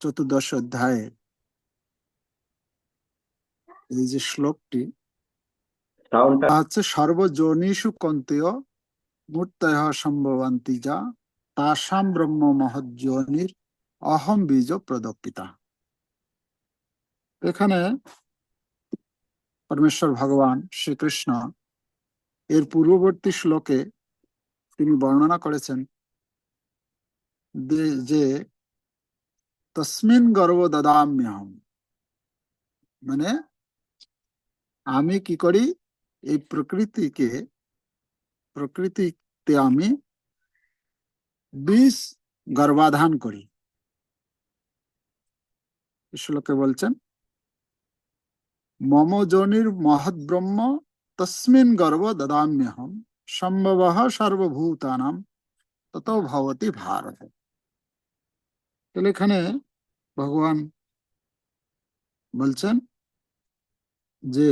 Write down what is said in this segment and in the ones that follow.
চতুর্দশ অধ্যায়ে এই যে শ্লোকটি হচ্ছে সর্বজনীষু কন্তেয় মূর্তয় সম্ভবান্তি যা তাসাম ব্রহ্ম মহজ্জনির অহম বীজ প্রদক্ষিতা। এখানে পরমেশ্বর ভগবান শ্রীকৃষ্ণ এর পূর্ববর্তী শ্লোকে তিনি বর্ণনা করেছেন যে- যে তসমিন গর্ব দদাম্যহম মানে আমি কি করি এই প্রকৃতিকে প্রকৃতিতে আমি বিষ গর্বাধান করি শ্লোকে বলছেন মম যোনির মহৎ ব্রহ্ম তসমিন গর্ভ দদাম্যহম সম্ভব সর্বভূতানাম তত ভবতি ভারত তাহলে এখানে ভগবান বলছেন যে,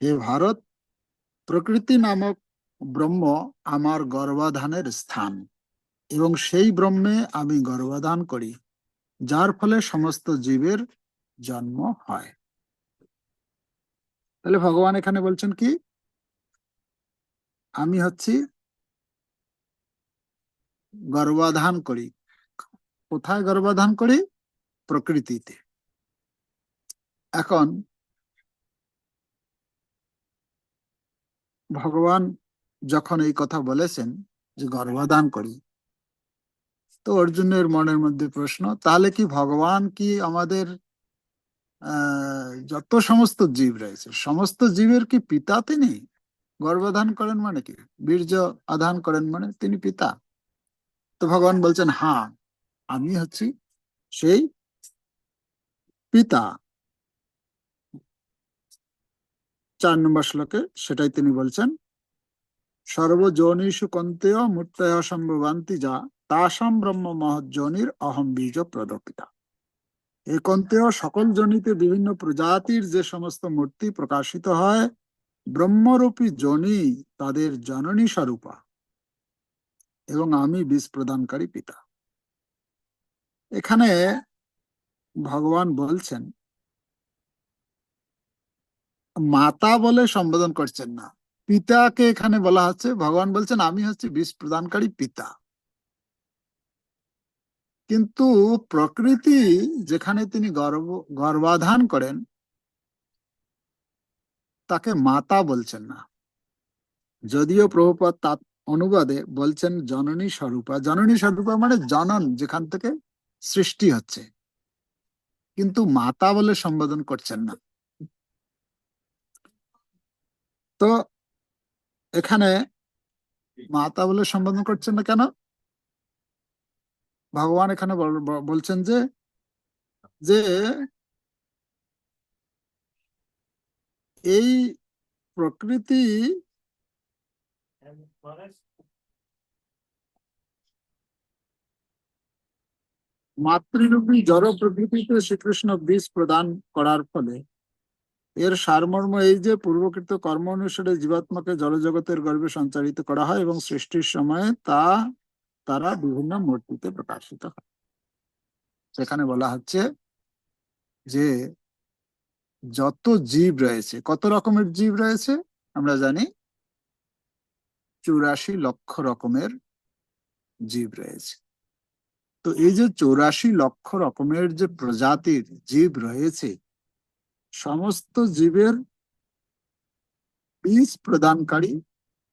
হে ভারত, প্রকৃতি নামক ব্রহ্ম আমার গর্ভাধানের স্থান এবং সেই ব্রহ্মে আমি গর্ভাধান করি, যার ফলে সমস্ত জীবের জন্ম হয়। তাহলে ভগবান এখানে বলছেন কি, আমি হচ্ছি গর্ভাধান করি কোথায় গর্ভাধান করি? প্রকৃতিতে। এখন ভগবান যখন এই কথা বলেছেন যে গর্ভদান করি, তো অর্জুনের মনের মধ্যে প্রশ্ন, তাহলে কি ভগবান কি আমাদের যত সমস্ত জীব রয়েছে, সমস্ত জীবের কি পিতা তিনি? গর্ভধান করেন মানে কি? বীর্য আধান করেন মানে তিনি পিতা। তো ভগবান বলছেন হ্যাঁ আমি হচ্ছি সেই পিতা। চার নম্বর শ্লোকে সেটাই তিনি বলছেন, সর্বজনীষু কন্তেয় মূর্তয় সম্ভবান্তি যা, তাসাম ব্রহ্ম মহজ্জনির অহম বীজ প্রদপিতা এই কন্তেয় সকল জনিতে বিভিন্ন প্রজাতির যে সমস্ত মূর্তি প্রকাশিত হয়, ব্রহ্মরূপী জনি তাদের জননী স্বরূপা। এবং আমি বীজ প্রদানকারী পিতা। এখানে ভগবান বলছেন, মাতা বলে সম্বোধন করছেন না। পিতাকে এখানে বলা হচ্ছে। ভগবান বলছেন, আমি হচ্ছে বিষ প্রদানকারী পিতা। কিন্তু প্রকৃতি যেখানে তিনি গর্ব গর্বাধান করেন, তাকে মাতা বলছেন না। যদিও প্রভুপদ তার অনুবাদে বলছেন, জননী স্বরূপা। জননী স্বরূপা মানে জনন, যেখান থেকে সৃষ্টি হচ্ছে। কিন্তু মাতা বলে সম্বোধন করছেন না। তো এখানে মাতা বলে সম্বোধন করছেন না কেন? ভগবান এখানে বলছেন যে যে এই প্রকৃতি মাতৃরূপী জড় প্রকৃতিতে শ্রীকৃষ্ণ বীজ প্রদান করার ফলে এর সারমর্ম এই যে পূর্বকৃত কর্ম অনুসারে জীবাত্মাকে জড়জগতের গর্ভে সঞ্চারিত করা হয় এবং সৃষ্টির সময়ে তা তারা বিভিন্ন মূর্তিতে প্রকাশিত হয়। সেখানে বলা হচ্ছে যে যত জীব রয়েছে, কত রকমের জীব রয়েছে? আমরা জানি চুরাশি লক্ষ রকমের জীব রয়েছে। তো এই যে চৌরাশি লক্ষ রকমের যে প্রজাতির জীব রয়েছে, সমস্ত জীবের বীজ প্রদানকারী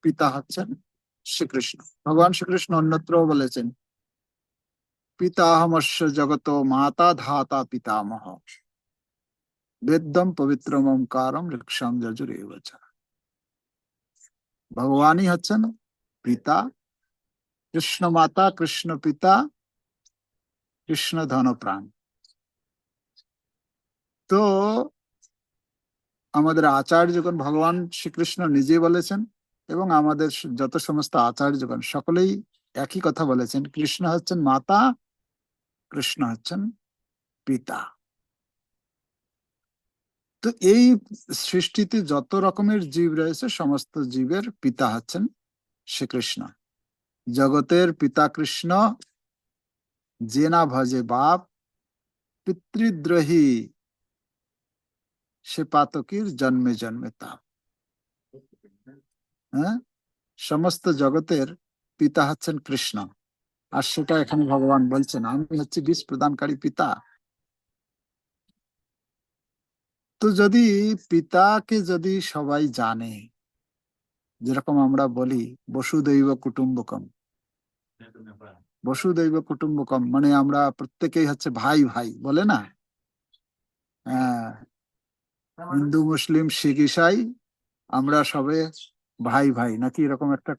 পিতা হচ্ছেন শ্রীকৃষ্ণ। ভগবান শ্রীকৃষ্ণ অন্যত্র বলেছেন পিতাহমস্য জগত মাতা ধাতা পিতামহ। বেদম পবিত্রম ওঙ্কারম ঋক্ষাম যজুর ভগবানই হচ্ছেন পিতা, কৃষ্ণ মাতা, কৃষ্ণ পিতা কৃষ্ণ ধন প্রাণ। তো আমাদের আচার্যগণ ভগবান শ্রীকৃষ্ণ নিজে বলেছেন এবং আমাদের যত সমস্ত আচার্যগণ সকলেই একই কথা বলেছেন। কৃষ্ণ হচ্ছেন মাতা, কৃষ্ণ হচ্ছেন পিতা। তো এই সৃষ্টিতে যত রকমের জীব রয়েছে, সমস্ত জীবের পিতা হচ্ছেন শ্রীকৃষ্ণ। জগতের পিতা কৃষ্ণ যে না ভজে বাপ, পিতৃদ্রোহী সে পাতকীর জন্মে জন্মে তাপ। হ্যাঁ? সমস্ত জগতের পিতা হচ্ছেন কৃষ্ণ। আর সেটা এখানে ভগবান বলছেন, আমি হচ্ছে বিষ প্রদানকারী পিতা। তো যদি পিতাকে যদি সবাই জানে, যেরকম আমরা বলি, বসুদৈব কুটুম্বকম। বসুদৈব কুটুম্বকম মানে আমরা প্রত্যেকেই হচ্ছে ভাই ভাই, বলে না? হ্যাঁ। হিন্দু, মুসলিম, শিখ, ইসাই, আমরা সবে ভাই ভাই, নাকি এরকম একটা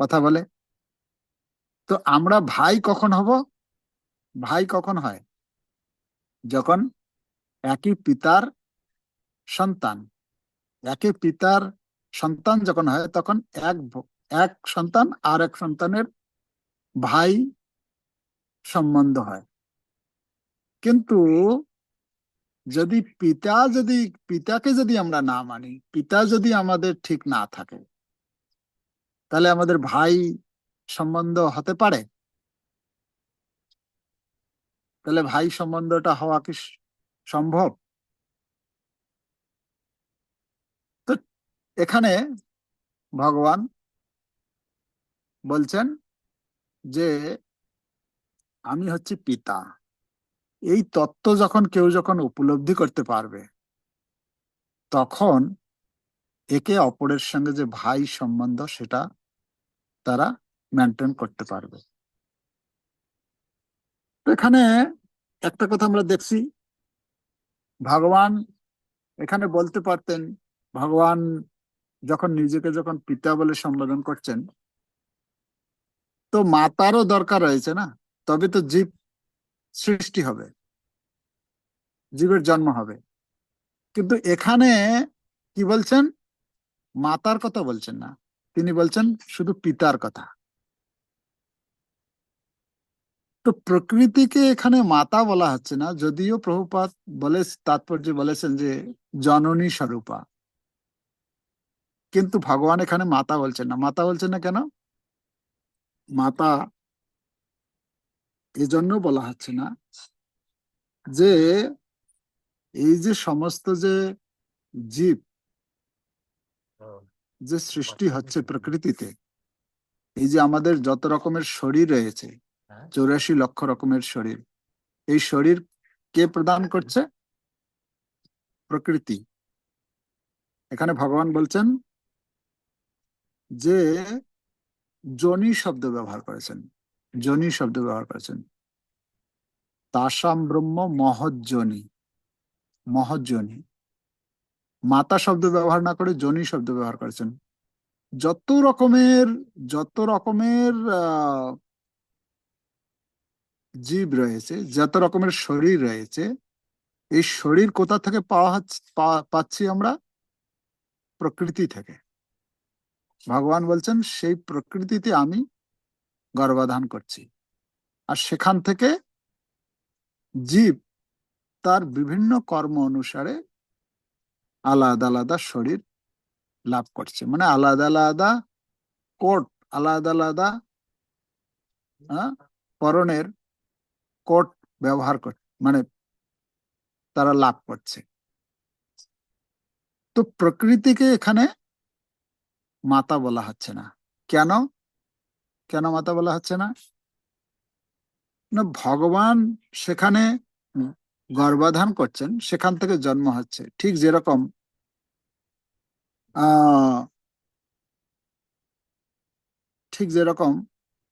কথা বলে? তো আমরা ভাই কখন হব? ভাই কখন হয়? যখন একই পিতার সন্তান, একই পিতার সন্তান যখন হয়, তখন এক এক সন্তান আর এক সন্তানের ভাই সম্বন্ধ হয়। কিন্তু যদি পিতা যদি, পিতাকে যদি আমরা না মানি, পিতা যদি আমাদের ঠিক না থাকে, তাহলে আমাদের ভাই সম্বন্ধ হতে পারে? তাহলে ভাই সম্বন্ধটা হওয়া কি সম্ভব? তো এখানে ভগবান বলছেন যে আমি হচ্ছে পিতা। এই তত্ত্ব যখন কেউ যখন উপলব্ধি করতে পারবে, তখন একে অপরের সঙ্গে যে ভাই সম্বন্ধ সেটা তারা মেনটেন করতে পারবে। তো এখানে একটা কথা আমরা দেখছি। ভগবান এখানে বলতে পারতেন, ভগবান যখন নিজেকে যখন পিতা বলে সম্বোধন করছেন তো মাতারও দরকার রয়েছে না? তবে তো জীব সৃষ্টি হবে। জীবের জন্ম হবে। কিন্তু এখানে কি বলছেন? মাতার কথা বলছেন না। তিনি বলছেন শুধু পিতার কথা। তো প্রকৃতিকে এখানে মাতা বলা হচ্ছে না, যদিও প্রভুপাত বলে, তাৎপর্য বলেছেন যে জননী স্বরূপা। কিন্তু ভগবান এখানে মাতা বলছেন না। মাতা বলছেন না কেন? মাতা এজন্য বলা হচ্ছে না যে এই যে সমস্ত যে জীব যে সৃষ্টি হচ্ছে প্রকৃতিতে এই যে আমাদের যত রকমের শরীর রয়েছে চৌরাশি লক্ষ রকমের শরীর এই শরীর কে প্রদান করছে? প্রকৃতি। এখানে ভগবান বলছেন যে জনি শব্দ ব্যবহার করেছেন। জনি শব্দ ব্যবহার করেছেন। তাসাম ব্রহ্ম মহজ্জনী মহজ্জনী মাতা শব্দ ব্যবহার না করে জনি শব্দ ব্যবহার করেছেন। যত রকমের যত রকমের জীব রয়েছে, যত রকমের শরীর রয়েছে, এই শরীর কোথা থেকে পাওয়া পাচ্ছি আমরা? প্রকৃতি থেকে। ভগবান বলছেন, সেই প্রকৃতিতে আমি গর্ভাধান করছি। আর সেখান থেকে জীব তার বিভিন্ন কর্ম অনুসারে আলাদা আলাদা শরীর লাভ করছে। মানে আলাদা আলাদা কোট, আলাদা আলাদা পরনের কোট ব্যবহার কর মানে তারা লাভ করছে। তো প্রকৃতিকে এখানে মাতা বলা হচ্ছে না। কেন? কেন মাতা বলা হচ্ছে না? ভগবান সেখানে গর্ভাধান করছেন, সেখান থেকে জন্ম হচ্ছে। ঠিক যেরকম ঠিক যেরকম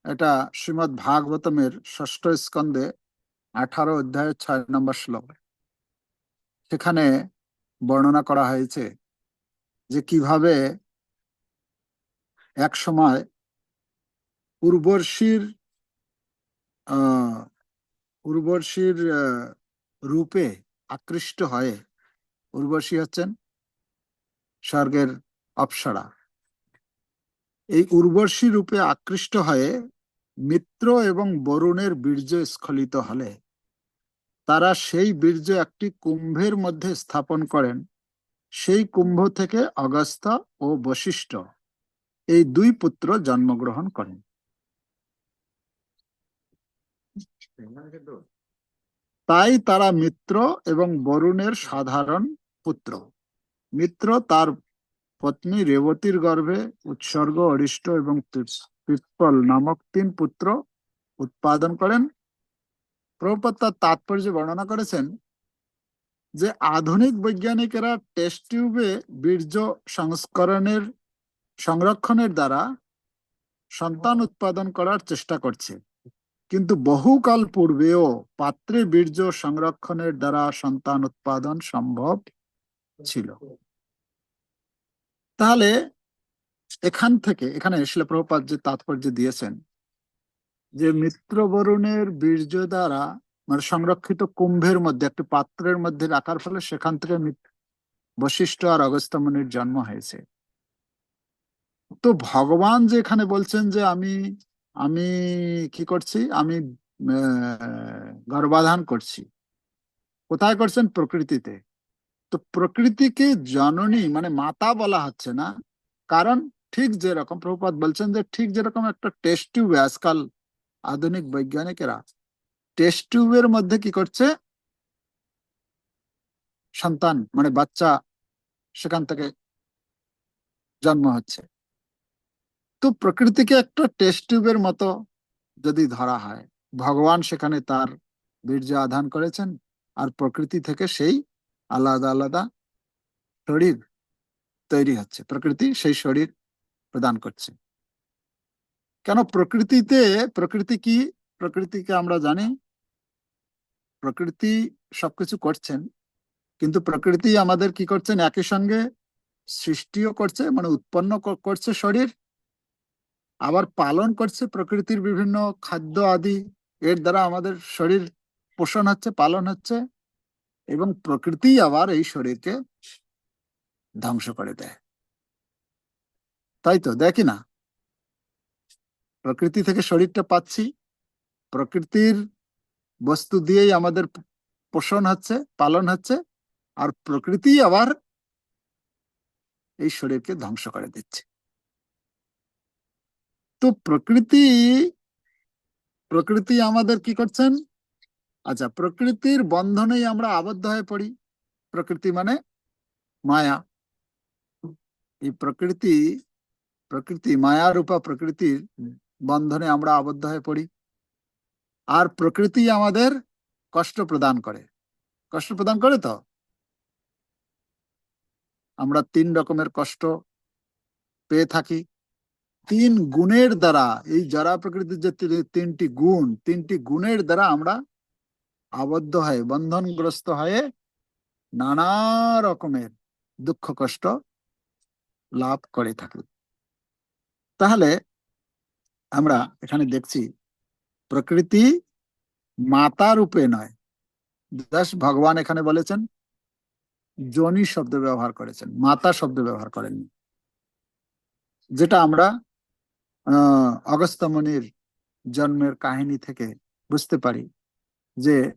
এটা শ্রীমৎ ভাগবতমের ষষ্ঠ স্কন্ধে আঠারো অধ্যায়ের ছয় নম্বর শ্লোক, সেখানে বর্ণনা করা হয়েছে যে কীভাবে এক সময় উর্বশীর উর্বশীর রূপে আকৃষ্ট হয়ে উর্বশী হচ্ছেন স্বর্গের অপ্সরা। এই উর্বশী রূপে আকৃষ্ট হয়ে মিত্র এবং বরুণের বীর্য স্খলিত হলে তারা সেই বীর্য একটি কুম্ভের মধ্যে স্থাপন করেন, সেই কুম্ভ থেকে অগস্ত্য ও বশিষ্ঠ। এই দুই পুত্র জন্মগ্রহণ করেন। তাই তারা মিত্র এবং বরুণের সাধারণ পুত্র। মিত্র তার পত্নী রেবতীর গর্ভে উৎসর্গ, অরিষ্ট এবং পিপ- পিপ্পল নামক তিন পুত্র উৎপাদন করেন। প্রভুপাদ তার তাৎপর্য বর্ণনা করেছেন যে আধুনিক বৈজ্ঞানিকেরা টেস্ট টিউবে বীর্য সংস্করণের সংরক্ষণের দ্বারা সন্তান উৎপাদন করার চেষ্টা করছে। কিন্তু বহুকাল পূর্বেও পাত্রে বীর্য সংরক্ষণের দ্বারা সন্তান উৎপাদন সম্ভব ছিল। তাহলে এখান থেকে, এখানে শিল প্রভুপাদ যে তাৎপর্য দিয়েছেন যে মিত্র বরুণের বীর্য দ্বারা মানে সংরক্ষিত কুম্ভের মধ্যে, একটি পাত্রের মধ্যে রাখার ফলে সেখান থেকে বশিষ্ঠ আর অগস্ত্যমুনির জন্ম হয়েছে। তো ভগবান যে এখানে বলছেন যে আমি আমি কি করছি? আমি গর্ভাধান করছি। কোথায় করছেন? প্রকৃতিতে। তো প্রকৃতিকে জননী মানে মাতা বলা হচ্ছে না। কারণ ঠিক যেরকম প্রভুপাত বলছেন যে ঠিক যেরকম একটা টেস্ট টিউবে আজকাল আধুনিক বৈজ্ঞানিকেরা টেস্ট টিউবের মধ্যে কি করছে? সন্তান মানে বাচ্চা সেখান থেকে জন্ম হচ্ছে। তো প্রকৃতিকে একটা টেস্ট টিউবের মতো যদি ধরা হয়, ভগবান সেখানে তার বীর্য আধান করেছেন আর প্রকৃতি থেকে সেই আলাদা আলাদা শরীর তৈরি হচ্ছে, প্রকৃতি সেই শরীর প্রদান করছে। কেন প্রকৃতিতে, প্রকৃতি কি? প্রকৃতিকে আমরা জানি, প্রকৃতি সবকিছু করছেন, কিন্তু প্রকৃতি আমাদের কি করছেন? একই সঙ্গে সৃষ্টিও করছে মানে উৎপন্ন করছে শরীর আবার পালন করছে প্রকৃতির বিভিন্ন খাদ্য আদি। এর দ্বারা আমাদের শরীর পোষণ হচ্ছে, পালন হচ্ছে এবং প্রকৃতি আবার এই শরীরকে ধ্বংস করে দেয়। তাই তো দেখি না? প্রকৃতি থেকে শরীরটা পাচ্ছি, প্রকৃতির বস্তু দিয়েই আমাদের পোষণ হচ্ছে, পালন হচ্ছে, আর প্রকৃতি আবার এই শরীরকে ধ্বংস করে দিচ্ছে। তো প্রকৃতি প্রকৃতি আমাদের কি করছেন? আচ্ছা প্রকৃতির বন্ধনেই আমরা আবদ্ধ হয়ে পড়ি। প্রকৃতি মানে মায়া। এই প্রকৃতি প্রকৃতি মায়া রূপা প্রকৃতির বন্ধনে আমরা আবদ্ধ হয়ে পড়ি। আর প্রকৃতি আমাদের কষ্ট প্রদান করে। কষ্ট প্রদান করে তো? আমরা তিন রকমের কষ্ট পেয়ে থাকি। তিন গুণের দ্বারা, এই জরা প্রকৃতির যে তিনটি গুণ, তিনটি গুণের দ্বারা আমরা আবদ্ধ হয়ে, বন্ধনগ্রস্ত হয়ে নানা রকমের দুঃখ, কষ্ট লাভ করে থাকি। তাহলে আমরা এখানে দেখছি, প্রকৃতি মাতা রূপে নয়। দাস ভগবান এখানে বলেছেন, জনি শব্দ ব্যবহার করেছেন, মাতা শব্দ ব্যবহার করেননি। যেটা আমরা আহ, অগস্ত্যমণির জন্মের কাহিনী থেকে বুঝতে পারি যে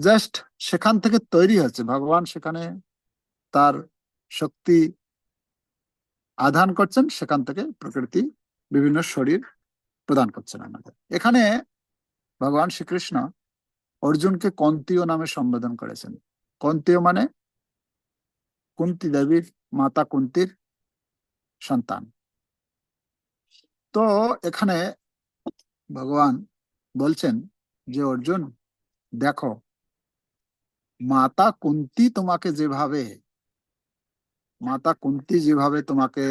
জাস্ট সেখান থেকে তৈরি হচ্ছে ভগবান সেখানে তার শক্তি আধান করছেন, সেখান থেকে প্রকৃতি বিভিন্ন শরীর প্রদান করছেন আমাদের। এখানে ভগবান শ্রীকৃষ্ণ অর্জুনকে কন্তীয় নামে সম্বোধন করেছেন। কন্তীয় মানে কুন্তি দেবীর, মাতা কুন্তির সন্তান। তো এখানে ভগবান বলছেন যে, অর্জুন, দেখো, মাতা কুন্তি তোমাকে যেভাবে, মাতা কুন্তি যেভাবে তোমাকে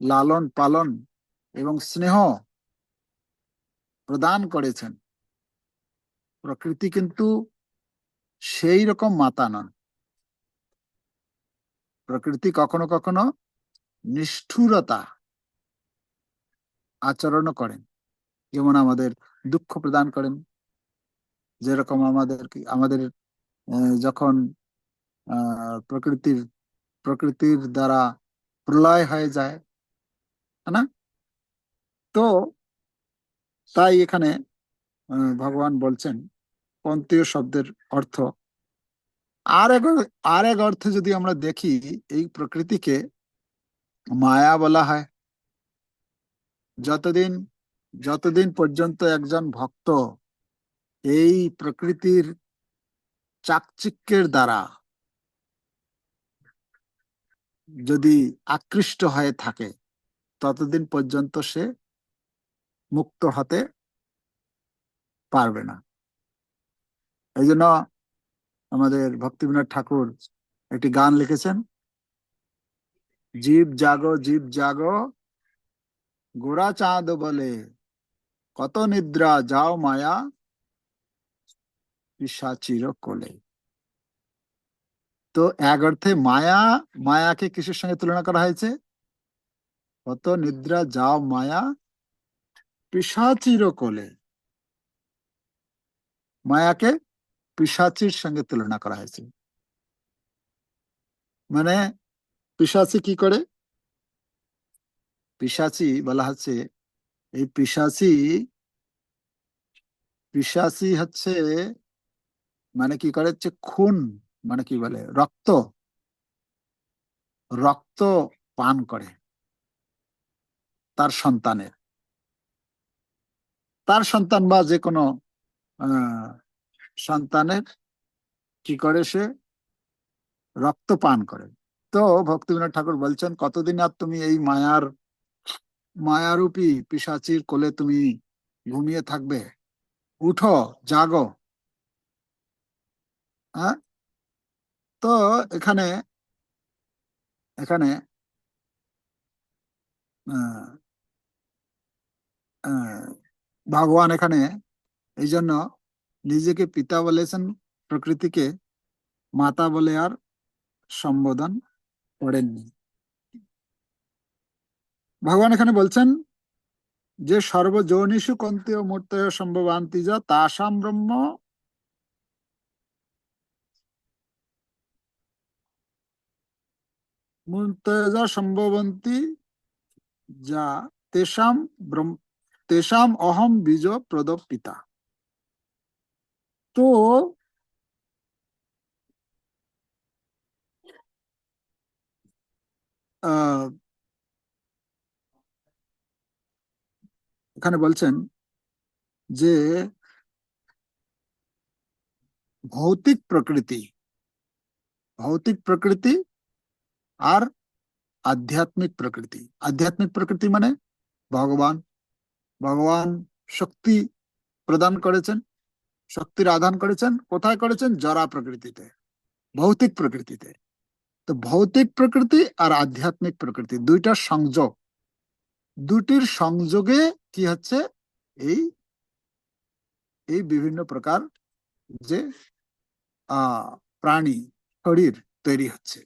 লালন পালন এবং স্নেহ প্রদান করেছেন, প্রকৃতি কিন্তু সেই রকম মাতা নন। প্রকৃতি কখনো কখনো নিষ্ঠুরতা আচরণও করেন। যেমন আমাদের দুঃখ প্রদান করেন। যেরকম আমাদের আমাদের যখন প্রকৃতির প্রকৃতির দ্বারা প্রলয় হয়ে যায় না? তো তাই এখানে ভগবান বলছেন, পন্থীয় শব্দের অর্থ, আর এক আর এক অর্থে যদি আমরা দেখি, এই প্রকৃতিকে মায়া বলা হয়। যতদিন যতদিন পর্যন্ত একজন ভক্ত এই প্রকৃতির চাকচিক্যের দ্বারা যদি আকৃষ্ট হয়ে থাকে, ততদিন পর্যন্ত সে মুক্ত হতে পারবে না। এই জন্য আমাদের ভক্তিবিনোদ ঠাকুর একটি গান লিখেছেন, জীব জাগো জীব জাগো গোরা চাঁদ বলে, কত নিদ্রা যাও মায়া পিসাচির কোলে তো এক অর্থে মায়া, মায়াকে কিসের সঙ্গে তুলনা করা হয়েছে? কত নিদ্রা যাও মায়া পিসাচির কোলে মায়াকে পিসাচির সঙ্গে তুলনা করা হয়েছে। মানে পিসাচি কি করে? পিসাচি বলা হচ্ছে, এই পিসাচি পিসাচি হচ্ছে মানে কি করে? হচ্ছে খুন মানে কি বলে? রক্ত রক্ত পান করে তার সন্তানের। তার সন্তান বা যে কোনো সন্তানের কি করে সে? রক্ত পান করে। তো ভক্তিবিনোদ ঠাকুর বলছেন, কতদিন আর তুমি এই মায়ার মায়ারূপী পিসাচির কোলে তুমি ঘুমিয়ে থাকবে। উঠো, জাগো। হ্যাঁ? তো এখানে এখানে ভগবান এখানে এই জন্য নিজেকে পিতা বলেছেন, প্রকৃতিকে মাতা বলে আর সম্বোধন করেননি। ভগবান এখানে বলছেন যে সর্বযৌনিষু কন্তীয় মূর্ত সম্ভবান্তি যা তাসাম ব্রহ্ম মূর্তয় যা সম্ভবন্তি যা তেষাম ব্রহ্ম তেষাম অহম বীজ প্রদ পিতা তো আহ, এখানে বলছেন যে ভৌতিক প্রকৃতি ভৌতিক প্রকৃতি আর আধ্যাত্মিক প্রকৃতি। আধ্যাত্মিক প্রকৃতি মানে ভগবান। ভগবান শক্তি প্রদান করেছেন, শক্তির আদান করেছেন। কোথায় করেছেন? জরা প্রকৃতিতে, ভৌতিক প্রকৃতিতে। তো ভৌতিক প্রকৃতি আর আধ্যাত্মিক প্রকৃতি দুইটা সংযোগ দুটির সংযোগে কি হচ্ছে? এই এই বিভিন্ন প্রকার যে আহ প্রাণী শরীর তৈরি হচ্ছে।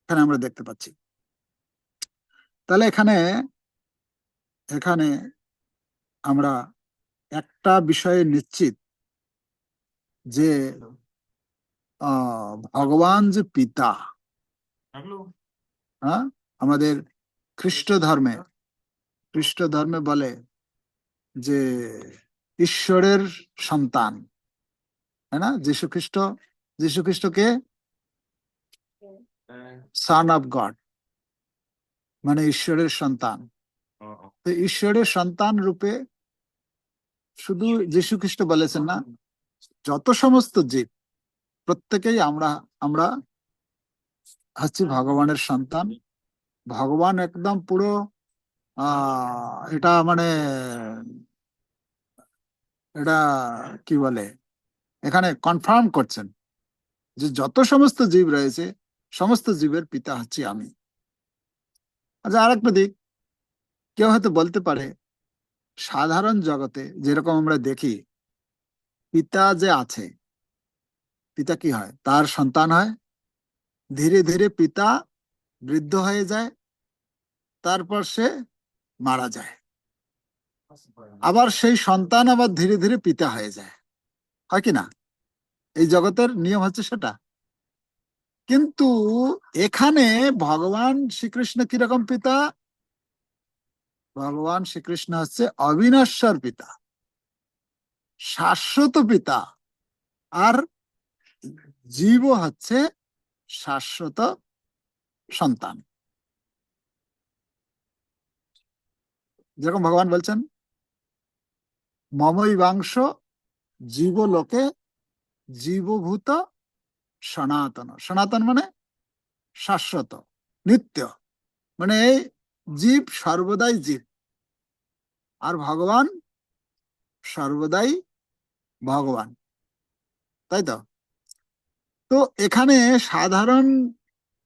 এখানে আমরা দেখতে পাচ্ছি। তাহলে এখানে এখানে আমরা একটা বিষয়ে নিশ্চিত যে আহ ভগবান যে পিতা হ্যাঁ? আমাদের খ্রিস্ট ধর্মে খ্রিস্ট ধর্মে বলে যে ঈশ্বরের সন্তান তাই না? যীশু খ্রিস্ট যীশু খ্রিস্টকে সান অফ গড মানে ঈশ্বরের সন্তান। তো ঈশ্বরের সন্তান রূপে শুধু যীশু খ্রিস্ট বলেছেন না যত সমস্ত জীব প্রত্যেকেই আমরা আমরা হচ্ছে ভগবানের সন্তান। ভগবান একদম পুরো এটা মানে এটা কি বলে? এখানে কনফার্ম করছেন যে যত সমস্ত জীব রয়েছে, সমস্ত জীবের পিতা হচ্ছে আমি। আচ্ছা আর একটা দিক। কেউ হয়তো বলতে পারে, সাধারণ জগতে যেরকম আমরা দেখি, পিতা যে আছে, পিতা কি হয়? তার সন্তান হয়, ধীরে ধীরে পিতা বৃদ্ধ হয়ে যায়, তারপর সে মারা যায়। আবার সেই সন্তান আবার ধীরে ধীরে পিতা হয়ে যায়। হয় কি না? এই জগতের নিয়ম হচ্ছে সেটা। কিন্তু এখানে ভগবান শ্রীকৃষ্ণ কীরকম পিতা? ভগবান শ্রীকৃষ্ণ হচ্ছে অবিনশ্বর পিতা। শাশ্বত পিতা। আর জীব হচ্ছে শাশ্বত সন্তান। যেরকম ভগবান বলছেন, মমই বাংশ জীবলোকে জীবভূত সনাতন। সনাতন মানে শাশ্বত, নিত্য। মানে এই জীব সর্বদাই জীব। আর ভগবান সর্বদাই ভগবান। তাই তো? তো এখানে সাধারণ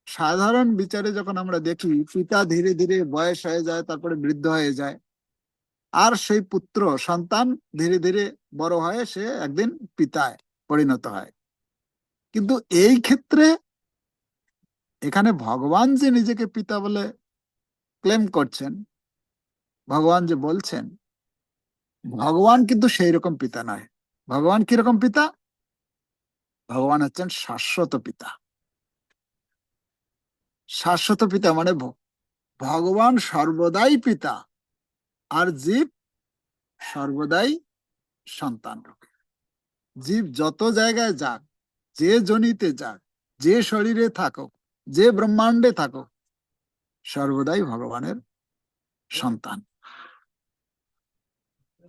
সাধারণ বিচারে যখন আমরা দেখি, পিতা ধীরে ধীরে বয়স হয়ে যায়, তারপরে বৃদ্ধ হয়ে যায়। আর সেই পুত্র, সন্তান ধীরে ধীরে বড় হয়ে সে একদিন পিতায় পরিণত হয়। কিন্তু এই ক্ষেত্রে এখানে ভগবান যে নিজেকে পিতা বলে ক্লেম করছেন, ভগবান যে বলছেন, ভগবান কিন্তু সেই রকম পিতা নয়। ভগবান কীরকম পিতা? ভগবান হচ্ছেন শাশ্বত পিতা। শাশ্বত পিতা মানে ভগবান সর্বদাই পিতা, আর জীব সর্বদাই সন্তান রূপে। জীব যত জায়গায় যাক, যে জনিতে যাক, যে শরীরে থাকুক, যে ব্রহ্মাণ্ডে থাকুক, সর্বদাই ভগবানের সন্তান।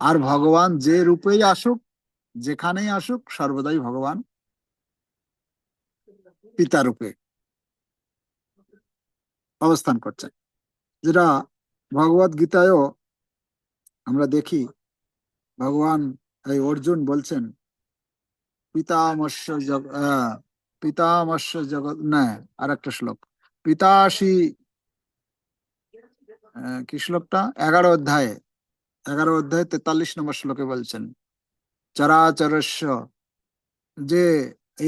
আর ভগবান যে রূপেই আসুক, যেখানেই আসুক, সর্বদাই ভগবান পিতা রূপে। অবস্থান করছেন যেটা ভগবত গীতায়ও আমরা দেখি, ভগবান এই অর্জুন বলছেন পিতামস্য পিতামস্য জগৎ, না আর একটা শ্লোক পিতাশি কি শ্লোকটা? এগারো অধ্যায়ে এগারো অধ্যায়ে তেতাল্লিশ নম্বর শ্লোকে বলছেন, চরাচরস্য, যে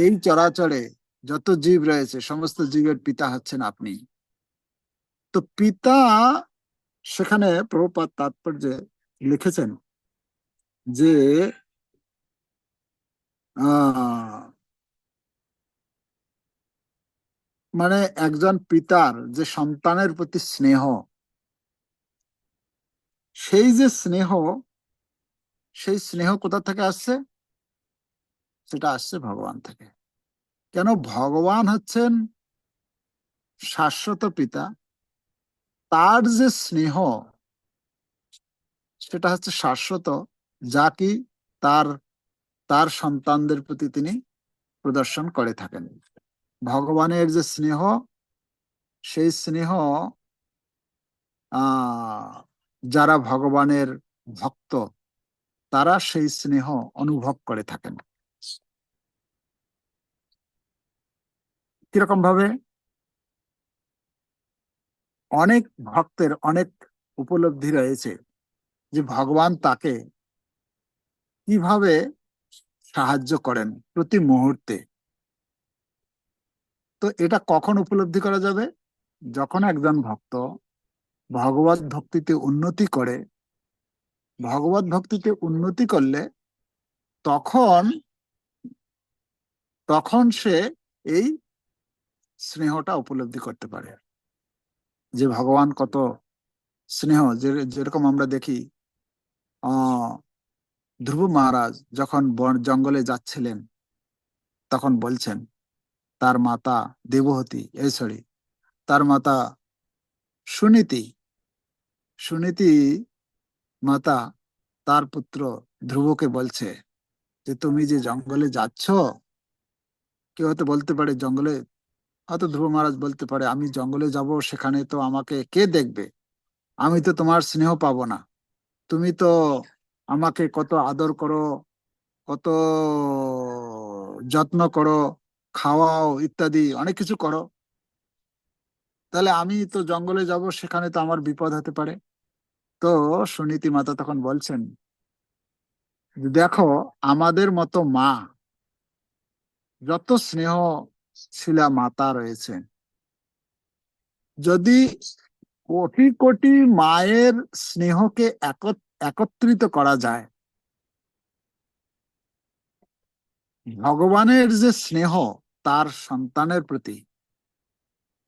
এই চরাচরে যত জীব রয়েছে, সমস্ত জীবের পিতা হচ্ছেন আপনি। তো পিতা সেখানে প্রভুপাত তাৎপর্যে লিখেছেন যে মানে একজন পিতার যে সন্তানের প্রতি স্নেহ, সেই যে স্নেহ, সেই স্নেহ কোথা থেকে আসছে? সেটা আসছে ভগবান থেকে। কেন? ভগবান হচ্ছেন শাশ্বত পিতা। তার যে স্নেহ, সেটা হচ্ছে শাশ্বত, যা কি তার তার সন্তানদের প্রতি তিনি প্রদর্শন করে থাকেন। ভগবানের যে স্নেহ, সেই স্নেহ যারা ভগবানের ভক্ত, তারা সেই স্নেহ অনুভব করে থাকেন। কীরকম ভাবে অনেক ভক্তের অনেক উপলব্ধি রয়েছে যে ভগবান তাকে কীভাবে সাহায্য করেন প্রতি মুহূর্তে। তো এটা কখন উপলব্ধি করা যাবে? যখন একজন ভক্ত ভগবত ভক্তিতে উন্নতি করে, ভগবত ভক্তিতে উন্নতি করলে তখন তখন সে এই স্নেহটা উপলব্ধি করতে পারে। যে ভগবান কত স্নেহ যেরকম আমরা দেখি ধ্রুব মহারাজ যখন বন, জঙ্গলে যাচ্ছিলেন, তখন বলছেন, তার মাতা দেবহতী, এই সরি, তার মাতা সুনীতি সুনীতি মাতা তার পুত্র ধ্রুবকে বলছে যে, তুমি যে জঙ্গলে যাচ্ছ, কেউ হয়তো বলতে পারে জঙ্গলে হয়তো ধ্রুব মহারাজ বলতে পারে, আমি জঙ্গলে যাব, সেখানে তো আমাকে কে দেখবে? আমি তো তোমার স্নেহ পাবো না। তুমি তো আমাকে কত আদর করো, কত যত্ন করো, খাওয়াও ইত্যাদি, অনেক কিছু করো। তাহলে আমি তো জঙ্গলে যাব, সেখানে তো আমার বিপদ হতে পারে। তো সুনীতি মাতা তখন বলছেন, দেখো, আমাদের মতো মা, যত স্নেহ শিলা মাতা রয়েছে। যদি কোটি কোটি মায়ের স্নেহকে একত- একত্রিত করা যায়, ভগবানের যে স্নেহ তার সন্তানের প্রতি,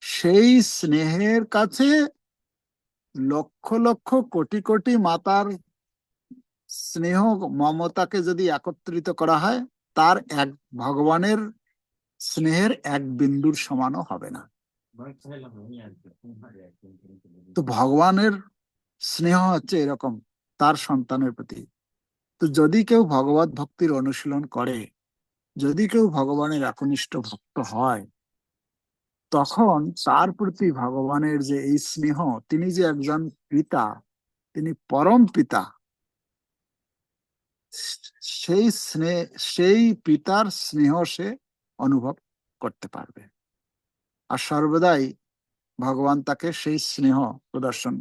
সেই স্নেহের কাছে লক্ষ লক্ষ কোটি কোটি মাতার স্নেহ মমতাকে যদি একত্রিত করা হয়, তার এক ভগবানের স্নেহের এক বিন্দুর সমানও হবে না। তো ভগবানের স্নেহ হচ্ছে এরকম, তার সন্তানের প্রতি। তো যদি কেউ ভগবত ভক্তির অনুশীলন করে, যদি কেউ ভগবানের একনিষ্ঠ ভক্ত হয়, তখন তার প্রতি ভগবানের যে এই স্নেহ, তিনি যে একজন পিতা, তিনি পরম পিতা সেই স্নেহ সেই পিতার স্নেহ সে অনুভব করতে পারবে। আর সর্বদাই ভগবান তাকে সেই স্নেহ প্রদর্শন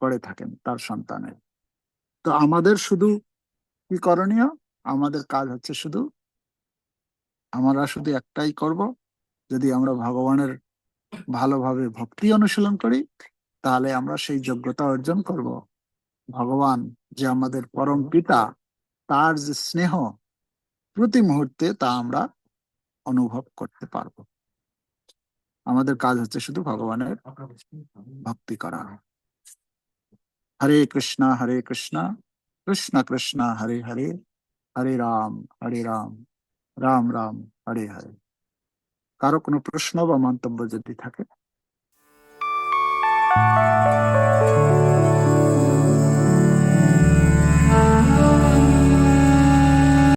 করে থাকেন তার সন্তানের। তো আমাদের শুধু কি করণীয়? আমাদের কাজ হচ্ছে শুধু আমরা শুধু একটাই করব। যদি আমরা ভগবানের ভালোভাবে ভক্তি অনুশীলন করি, তাহলে আমরা সেই যোগ্যতা অর্জন করব। ভগবান যে আমাদের পরম পিতা, তার যে স্নেহ, প্রতি মুহূর্তে তা আমরা অনুভব করতে পারব। আমাদের কাজ হচ্ছে শুধু ভগবানের ভক্তি করা। হরে কৃষ্ণ হরে কৃষ্ণ কৃষ্ণ কৃষ্ণ, হরে হরে হরে রাম হরে রাম রাম রাম, হরে হরে। কারও কোনো প্রশ্ন বা মন্তব্য যদি থাকে?